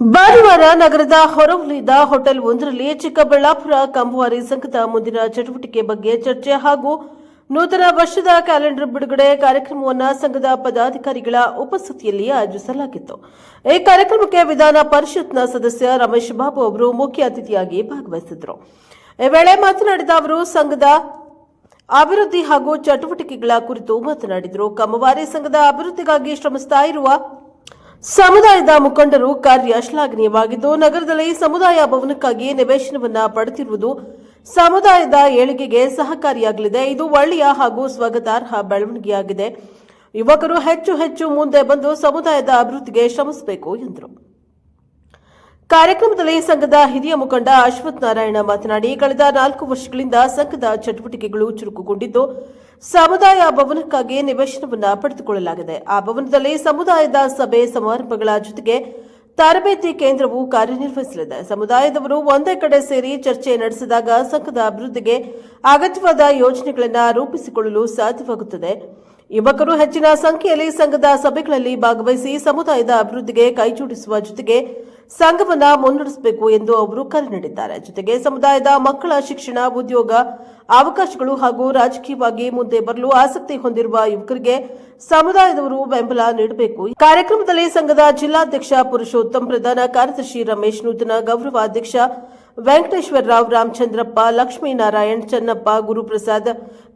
ಭಾನುವಾರ ನಗರದ ಹೊರವಲಯದ ಹೋಟೆಲ್ ಒಂದರಲ್ಲಿ ಚಿಕ್ಕಬಳ್ಳಾಪುರ ಕಂಬುವಾರಿ ಸಂಘದ ಮುಂದಿನ ಚಟುವಟಿಕೆ ಬಗ್ಗೆ ಚರ್ಚೆ ಹಾಗೂ ನೂತನ ವರ್ಷದ ಕ್ಯಾಲೆಂಡರ್ ಬಿಡುಗಡೆ ಕಾರ್ಯಕ್ರಮವನ್ನು ಸಂಘದ ಪದಾಧಿಕಾರಿಗಳ ಉಪಸ್ಥಿತಿಯಲ್ಲಿ ಆಯೋಜಿಸಲಾಗಿತ್ತು. ಈ ಕಾರ್ಯಕ್ರಮಕ್ಕೆ ವಿಧಾನ ಪರಿಷತ್ನ ಸದಸ್ಯ ರಮೇಶ್ ಬಾಬು ಅವರು ಮುಖ್ಯ ಅತಿಥಿಯಾಗಿ ಭಾಗವಹಿಸಿದ್ದರು. ಈ ವೇಳೆ ಮಾತನಾಡಿದ ಅವರು, ಸಂಘದ ಅಭಿವೃದ್ಧಿ ಹಾಗೂ ಚಟುವಟಿಕೆಗಳ ಕುರಿತು ಮಾತನಾಡಿದರು. ಕಮ್ಮವಾರಿ ಸಂಘದ ಅಭಿವೃದ್ಧಿಗಾಗಿ ಶ್ರಮಿಸ್ತಾ ಇರುವ ಸಮುದಾಯದ ಮುಖಂಡರು ಕಾರ್ಯ ಶ್ಲಾಘನೀಯವಾಗಿದ್ದು, ನಗರದಲ್ಲಿ ಸಮುದಾಯ ಭವನಕ್ಕಾಗಿ ನಿವೇಶನವನ್ನ ಪಡೆದಿರುವುದು ಸಮುದಾಯದ ಏಳಿಗೆಗೆ ಸಹಕಾರಿಯಾಗಲಿದೆ. ಇದು ಒಳ್ಳೆಯ ಹಾಗೂ ಸ್ವಾಗತಾರ್ಹ ಬೆಳವಣಿಗೆಯಾಗಿದೆ. ಯುವಕರು ಹೆಚ್ಚು ಹೆಚ್ಚು ಮುಂದೆ ಬಂದು ಸಮುದಾಯದ ಅಭಿವೃದ್ಧಿಗೆ ಶ್ರಮಿಸಬೇಕು ಎಂದರು. ಕಾರ್ಯಕ್ರಮದಲ್ಲಿ ಸಂಘದ ಹಿರಿಯ ಮುಖಂಡ ಅಶ್ವಥ್ ನಾರಾಯಣ ಮಾತನಾಡಿ, ಕಳೆದ ನಾಲ್ಕು ವರ್ಷಗಳಿಂದ ಸಂಘದ ಚಟುವಟಿಕೆಗಳು ಚುರುಕುಗೊಂಡಿದ್ದು ಸಮುದಾಯ ಭವನಕ್ಕಾಗಿ ನಿವೇಶನವನ್ನು ಪಡೆದುಕೊಳ್ಳಲಾಗಿದೆ. ಆ ಭವನದಲ್ಲಿ ಸಮುದಾಯದ ಸಭೆ ಸಮಾರಂಭಗಳ ಜೊತೆಗೆ ತರಬೇತಿ ಕೇಂದ್ರವು ಕಾರ್ಯನಿರ್ವಹಿಸಲಿದೆ. ಸಮುದಾಯದವರು ಒಂದೇ ಕಡೆ ಸೇರಿ ಚರ್ಚೆ ನಡೆಸಿದಾಗ ಸಂಘದ ಅಭಿವೃದ್ಧಿಗೆ ಅಗತ್ಯವಾದ ಯೋಜನೆಗಳನ್ನು ರೂಪಿಸಿಕೊಳ್ಳಲು ಸಾಧ್ಯವಾಗುತ್ತದೆ. ಯುವಕರು ಹೆಚ್ಚಿನ ಸಂಖ್ಯೆಯಲ್ಲಿ ಸಂಘದ ಸಭೆಗಳಲ್ಲಿ ಭಾಗವಹಿಸಿ ಸಮುದಾಯದ ಅಭಿವೃದ್ಧಿಗೆ ಕೈಜೋಡಿಸುವ ಜೊತೆಗೆ ಸಂಘವನ್ನ ಮುನ್ನಡೆಸಬೇಕು ಎಂದು ಅವರು ಕರೆ ನೀಡಿದ್ದಾರೆ. ಜೊತೆಗೆ ಸಮುದಾಯದ ಮಕ್ಕಳ ಶಿಕ್ಷಣ, ಉದ್ಯೋಗ, ಅವಕಾಶಗಳು ಹಾಗೂ ರಾಜಕೀಯವಾಗಿ ಮುಂದೆ ಬರಲು ಆಸಕ್ತಿ ಹೊಂದಿರುವ ಯುವಕರಿಗೆ ಸಮುದಾಯದವರು ಬೆಂಬಲ ನೀಡಬೇಕು. ಕಾರ್ಯಕ್ರಮದಲ್ಲಿ ಸಂಘದ ಜಿಲ್ಲಾಧ್ಯಕ್ಷ, ಪುರುಷೋತ್ತಮ್ ಪ್ರಧಾನ ಕಾರ್ಯದರ್ಶಿ ರಮೇಶ್ ನೂತನ ಗೌರವಾಧ್ಯಕ್ಷ ವೆಂಕಟೇಶ್ವರ ರಾವ್, ರಾಮಚಂದ್ರಪ್ಪ, ಲಕ್ಷ್ಮೀನಾರಾಯಣ್ ಚನ್ನಪ್ಪ, ಗುರುಪ್ರಸಾದ್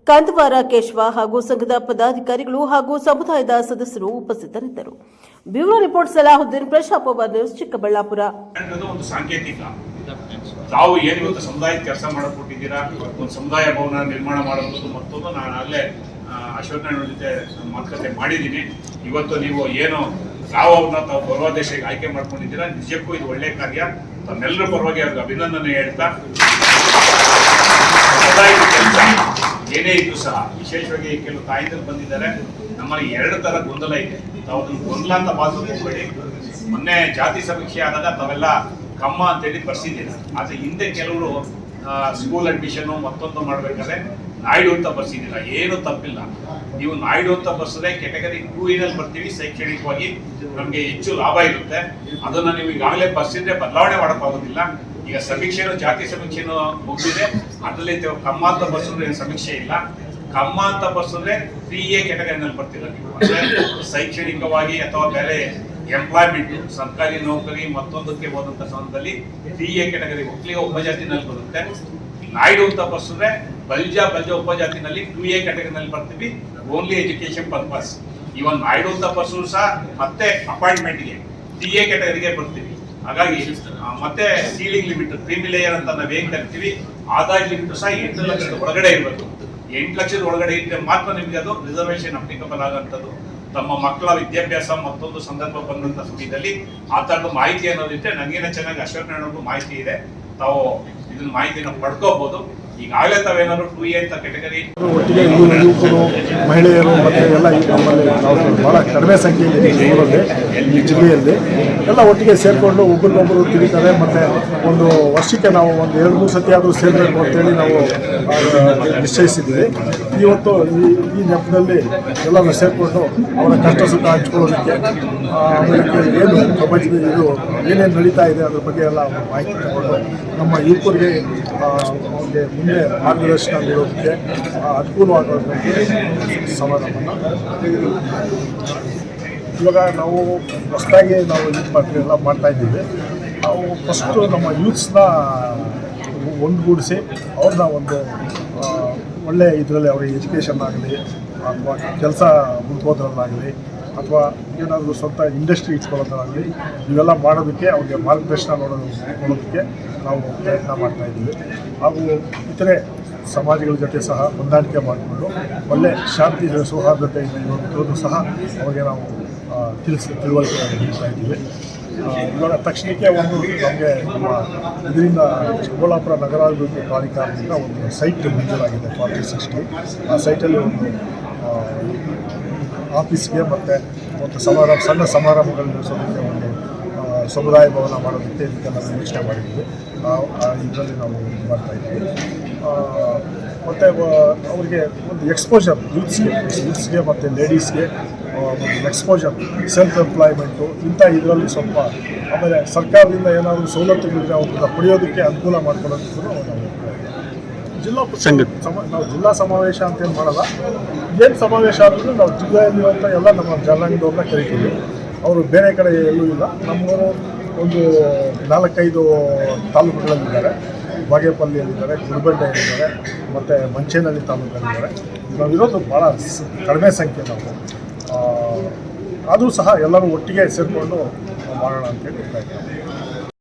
ಕಂದವಾರ, ಕೇಶವ ಹಾಗೂ ಸಂಘದ ಪದಾಧಿಕಾರಿಗಳು ಹಾಗೂ ಸಮುದಾಯದ ಸದಸ್ಯರು ಉಪಸ್ಥಿತರಿದ್ದರು. ಬ್ಯೂರೋ ರಿಪೋರ್ಟ್, ಸಲಾಹುದ್ದೀನ್ ಪ್ರಶಾಪವರ್ ನ್ಯೂಸ್, ಚಿಕ್ಕಬಳ್ಳಾಪುರ. ಒಂದು ಸಾಂಕೇತಿಕ. ತಾವು ಏನು ಇವತ್ತು ಸಮುದಾಯದ ಕೆಲಸ ಮಾಡಿಕೊಟ್ಟಿದ್ದೀರಾ? ಒಂದು ಸಮುದಾಯ ಭವನ ನಿರ್ಮಾಣ ಮಾಡೋದು ಮತ್ತೊಂದು. ನಾನು ಅಲ್ಲೇ ಅಶೋಕ್ ನಾಯ್ಡು ಜೊತೆ ಮಾತುಕತೆ ಮಾಡಿದ್ದೀನಿ. ಇವತ್ತು ನೀವು ಏನು ತಾವು ಅವ್ರನ್ನ ತಾವು ಗೌರವಾಧ್ಯಕ್ಷರಿಗೆ ಆಯ್ಕೆ ಮಾಡ್ಕೊಂಡಿದ್ದೀರಾ? ನಿಜಕ್ಕೂ ಇದು ಒಳ್ಳೆ ಕಾರ್ಯ. ತಮ್ಮೆಲ್ಲರ ಪರವಾಗಿ ಅವ್ರಿಗೆ ಅಭಿನಂದನೆ ಹೇಳ್ತಾ. ಸಮುದಾಯದ ಕೆಲಸ. ಏನೇ ಇದ್ರು ಸಹ, ವಿಶೇಷವಾಗಿ ಕೆಲವು ತಾಯಿಂದರು ಬಂದಿದ್ದಾರೆ, ನಮ್ಮಲ್ಲಿ ಎರಡು ತರ ಗೊಂದಲ ಇದೆ. ತಾವು ಗೊಂದಲ ಅಂತ ಭಾವಿಸ್ಬೇಡಿ ಮೊನ್ನೆ ಜಾತಿ ಸಮೀಕ್ಷೆ ಆದಾಗ ತಾವೆಲ್ಲ ಕಮ್ಮ ಅಂತೇಳಿ ಬರ್ಸಿದ್ದೀರ. ಆದ್ರೆ ಹಿಂದೆ ಕೆಲವರು ಸ್ಕೂಲ್ ಅಡ್ಮಿಷನ್ ಮತ್ತೊಂದು ಮಾಡ್ಬೇಕಾದ್ರೆ ನಾಯ್ಡು ಅಂತ ಬರ್ಸಿದ್ದೀರ. ಏನು ತಪ್ಪಿಲ್ಲ. ನೀವು ನಾಯ್ಡು ಅಂತ ಬರ್ಸದೆ ಕೆಟಗರಿ ಟೂ ಇನಲ್ಲಿ ಬರ್ತೀವಿ, ಶೈಕ್ಷಣಿಕವಾಗಿ ನಮಗೆ ಹೆಚ್ಚು ಲಾಭ ಇರುತ್ತೆ. ಅದನ್ನ ನೀವು ಈಗಾಗಲೇ ಬರ್ಸಿದ್ರೆ ಬದಲಾವಣೆ ಮಾಡೋಕ್ಕಾಗೋದಿಲ್ಲ. ಈಗ ಸಮೀಕ್ಷೆನೂ ಜಾತಿ ಸಮೀಕ್ಷೆನೂ ಮುಗಿದಿದೆ ಅದರಲ್ಲಿ ಕಮ್ಮ ಅಂತ ಬರ್ಸಿದ್ರೆ ಏನು ಸಮೀಕ್ಷೆ ಇಲ್ಲ. ಕಮ್ಮ ಅಂತ ಬಸ್ಸಿದ್ರೆ ತ್ರೀ ಎ ಕೆಟಗರಿನಲ್ಲಿ ಬರ್ತಿಲ್ಲ ನೀವು. ಅಂದ್ರೆ ಶೈಕ್ಷಣಿಕವಾಗಿ ಅಥವಾ ಬೇರೆ ಎಂಪ್ಲಾಯ್ಮೆಂಟ್ ಸರ್ಕಾರಿ ನೌಕರಿ ಮತ್ತೊಂದಕ್ಕೆ ಹೋದಂತ ಸಂದರ್ಭದಲ್ಲಿ ತ್ರೀ ಎ ಕೆಟಗರಿ ಒಕ್ಕಲಿಗ ಉಪಜಾತಿನಲ್ಲಿ ಬರುತ್ತೆ. ನಾಯ್ಡು ಅಂತ ಬರ್ಸಿದ್ರೆ ಬಲ್ಜ ಬಲ್ಜ ಉಪಜಾತಿನಲ್ಲಿ ಟೂ ಎ ಕೆಟಗರಿನಲ್ಲಿ ಬರ್ತೀವಿ. Only education purpose even Naidu ಅಂತ ಬಸ್ಸು ಸಹ ಮತ್ತೆ ಅಪಾಯಿಂಟ್ಮೆಂಟ್ಗೆ ಟಿ ಎ ಕೆಟಗರಿಗೆ ಬರ್ತೀವಿ. ಹಾಗಾಗಿ ಮತ್ತೆ ಸೀಲಿಂಗ್ ಲಿಮಿಟ್ ಕ್ರೀಮಿ ಲೇಯರ್ ಅಂತ ನಾವ್ ಏನ್ ಕರಿತೀವಿ ಆದಾಯ ಲಿಮಿಟ್ ಸಹ ಎಂಟು ಲಕ್ಷದ ಒಳಗಡೆ ಇರಬೇಕು. ಎಂಟು ಲಕ್ಷದ ಒಳಗಡೆ ಇದ್ರೆ ಮಾತ್ರ ನಿಮ್ಗೆ ಅದು ರಿಸರ್ವೇಶನ್ ಅಪ್ಲಿಕಬಲ್ ಆಗಂತದ್ದು ತಮ್ಮ ಮಕ್ಕಳ ವಿದ್ಯಾಭ್ಯಾಸ ಮತ್ತೊಂದು ಸಂದರ್ಭ ಬಂದಂತ ಸಮಯದಲ್ಲಿ ಆ ತರದ ಮಾಹಿತಿ ಅನ್ನೋದಿದ್ರೆ ನನಗೇನ ಚೆನ್ನಾಗಿ ಅಶ್ವಥ್ ನಾರಾಯಣಗೂ ಮಾಹಿತಿ ಇದೆ. ತಾವು ಇದನ್ನ ಮಾಹಿತಿನ ಪಡ್ಕೋಬಹುದು ಈಗಾಗಲೇ ತಾವೇನಾದ್ರು ಟೂ ಎ ಅಂತ ಕೆಟಗರಿ ಒಟ್ಟಿಗೆ ಯುವಕರು ಮಹಿಳೆಯರು ಮತ್ತು ಎಲ್ಲ ನಮ್ಮಲ್ಲಿ ನಾವು ಭಾಳ ಕಡಿಮೆ ಸಂಖ್ಯೆಯಲ್ಲಿ ಈ ಜಿಲ್ಲೆಯಲ್ಲಿ. ಎಲ್ಲ ಒಟ್ಟಿಗೆ ಸೇರಿಕೊಂಡು ಒಬ್ಬರಿಗೊಬ್ಬರು ತಿಳಿತಾರೆ ಮತ್ತು ಒಂದು ವರ್ಷಕ್ಕೆ ನಾವು ಒಂದು ಎರಡು, ಮೂರು ಸತಿ ಆದರೂ ಸೇರಬೇಕು ಅಂತೇಳಿ ನಾವು ನಿಶ್ಚಯಿಸಿದ್ವಿ. ಇವತ್ತು ಈ ಈ ನೆಪದಲ್ಲಿ ಎಲ್ಲರೂ ಸೇರಿಕೊಂಡು ಅವರ ಕಷ್ಟ ಸುಖ ಹಂಚ್ಕೊಳ್ಳೋದಕ್ಕೆ ಆಮೇಲೆ ಏನು ಪ್ರಪಂಚದ ಇದು ಏನೇನು ನಡೀತಾ ಇದೆ ಅದ್ರ ಬಗ್ಗೆ ಎಲ್ಲ ಮಾಹಿತಿ ತಗೊಂಡು ನಮ್ಮ ಯುವಕರಿಗೆ ಅವ್ರಿಗೆ ಮುಂದೆ ಮಾರ್ಗದರ್ಶನ ನೀಡೋದಕ್ಕೆ ಅನುಕೂಲವಾಗೋದಕ್ಕೆ ಸಮಾಧಾನ ಇವಾಗ ನಾವು ಹೊಸದಾಗಿ ನಾವು ಇದು ಮಾಡ್ತೀವಿ, ಎಲ್ಲ ಮಾಡ್ತಾ ಇದ್ದೀವಿ. ನಾವು ಫಸ್ಟು ನಮ್ಮ ಯೂತ್ಸ್ನ ಒಂದುಗೂಡಿಸಿ ಅವ್ರನ್ನ ಒಂದು ಒಳ್ಳೆ ಇದರಲ್ಲಿ ಅವ್ರಿಗೆ ಎಜುಕೇಷನ್ ಆಗಲಿ, ಅಥವಾ ಕೆಲಸ ಹುಡ್ಕೋದ್ರಲ್ಲಾಗಲಿ ಅಥವಾ ಏನಾದರೂ ಸ್ವಂತ ಇಂಡಸ್ಟ್ರಿ ಇಟ್ಕೊಳ್ಳೋದಾಗಲಿ ಇವೆಲ್ಲ ಮಾಡೋದಕ್ಕೆ ಅವ್ರಿಗೆ ಮಾರ್ಗದರ್ಶನ ನೋಡೋದು, ನೋಡೋದಕ್ಕೆ ನಾವು ಪ್ರಯತ್ನ ಮಾಡ್ತಾ ಇದ್ದೀವಿ. ಹಾಗೂ ಇತರೆ ಸಮಾಜಗಳ ಜೊತೆ ಸಹ ಹೊಂದಾಣಿಕೆ ಮಾಡಿಕೊಂಡು ಒಳ್ಳೆ ಶಾಂತಿ, ಸೌಹಾರ್ದತೆಯಿಂದ ಇರೋದು ಸಹ ಅವರಿಗೆ ನಾವು ತಿಳಿಸಿ ತಿಳುವಳಿಕೆ ನೀಡ್ತಾ ಇದ್ದೀವಿ. ಇವಾಗ ತಕ್ಷಣಕ್ಕೆ ಒಂದು ನಮಗೆ ನಮ್ಮ ಇದರಿಂದ ಚಿಕ್ಕಬಳ್ಳಾಪುರ ನಗರಾಭಿವೃದ್ಧಿ ಪ್ರಾಧಿಕಾರದಿಂದ ಒಂದು ಸೈಟ್ ಮಂಜೂರಾಗಿದೆ ಫಾರ್ಟಿ ಸಿಕ್ಸ್ಟಿ ಆ ಸೈಟಲ್ಲಿ ಒಂದು ಆಫೀಸ್ಗೆ ಮತ್ತು ಒಂದು ಸಮಾರಂಭ ಸಣ್ಣ ಸಮಾರಂಭಗಳು ನಡೆಸೋದಕ್ಕೆ ಒಂದು ಸಮುದಾಯ ಭವನ ಮಾಡೋದಕ್ಕೆ ಇದಕ್ಕೆಲ್ಲ ಯೋಚನೆ ಮಾಡಿದ್ವಿ ಇದರಲ್ಲಿ ನಾವು ಮಾಡ್ತಾ ಇದ್ದೀವಿ. ಮತ್ತು ಅವರಿಗೆ ಒಂದು ಎಕ್ಸ್ಪೋಜರ್ ಯೂತ್ಸ್ಗೆ ಯೂತ್ಸ್ಗೆ ಮತ್ತು ಲೇಡೀಸ್ಗೆ ಎಕ್ಸ್ಪೋಜರ್ ಸೆಲ್ಫ್ ಎಂಪ್ಲಾಯ್ಮೆಂಟು ಇಂಥ ಇದರಲ್ಲಿ ಸ್ವಲ್ಪ ಆಮೇಲೆ ಸರ್ಕಾರದಿಂದ ಏನಾದರೂ ಸವಲತ್ತುಗಳಿದ್ರೆ ಅವ್ರನ್ನ ಪಡೆಯೋದಕ್ಕೆ ಅನುಕೂಲ ಮಾಡ್ಕೊಳ್ಳೋದು ನಾವು ಜಿಲ್ಲಾ ಸಂಘ- ಸಮ ನಾವು ಜಿಲ್ಲಾ ಸಮಾವೇಶ ಅಂತೇನು ಮಾಡಲ್ಲ. ಏನು ಸಮಾವೇಶ ಆದ್ರೂ ನಾವು ಜಿಲ್ಲೆಯಲ್ಲಿರುವಂಥ ಎಲ್ಲ ನಮ್ಮ ಜನಾಂಗದವ್ರನ್ನ ಕರಿತೀವಿ. ಅವರು ಬೇರೆ ಕಡೆ ಎಲ್ಲೂ ಇಲ್ಲ. ನಮ್ಮ ಒಂದು ನಾಲ್ಕೈದು ತಾಲೂಕುಗಳಲ್ಲಿದ್ದಾರೆ. ಬಾಗೇಪಲ್ಲಿಯಲ್ಲಿದ್ದಾರೆ ಗುಲ್ಬಂಡೆಯಲ್ಲಿದ್ದಾರೆ ಮತ್ತು ಮಂಚೇನಹಳ್ಳಿ ತಾಲೂಕಲ್ಲಿದ್ದಾರೆ. ನಾವಿರೋದು ಭಾಳ ಕಡಿಮೆ ಸಂಖ್ಯೆ ನಾವು ಆದರೂ ಸಹ ಎಲ್ಲರೂ ಒಟ್ಟಿಗೆ ಸೇರಿಕೊಂಡು ಮಾಡೋಣ ಅಂತೇಳಿ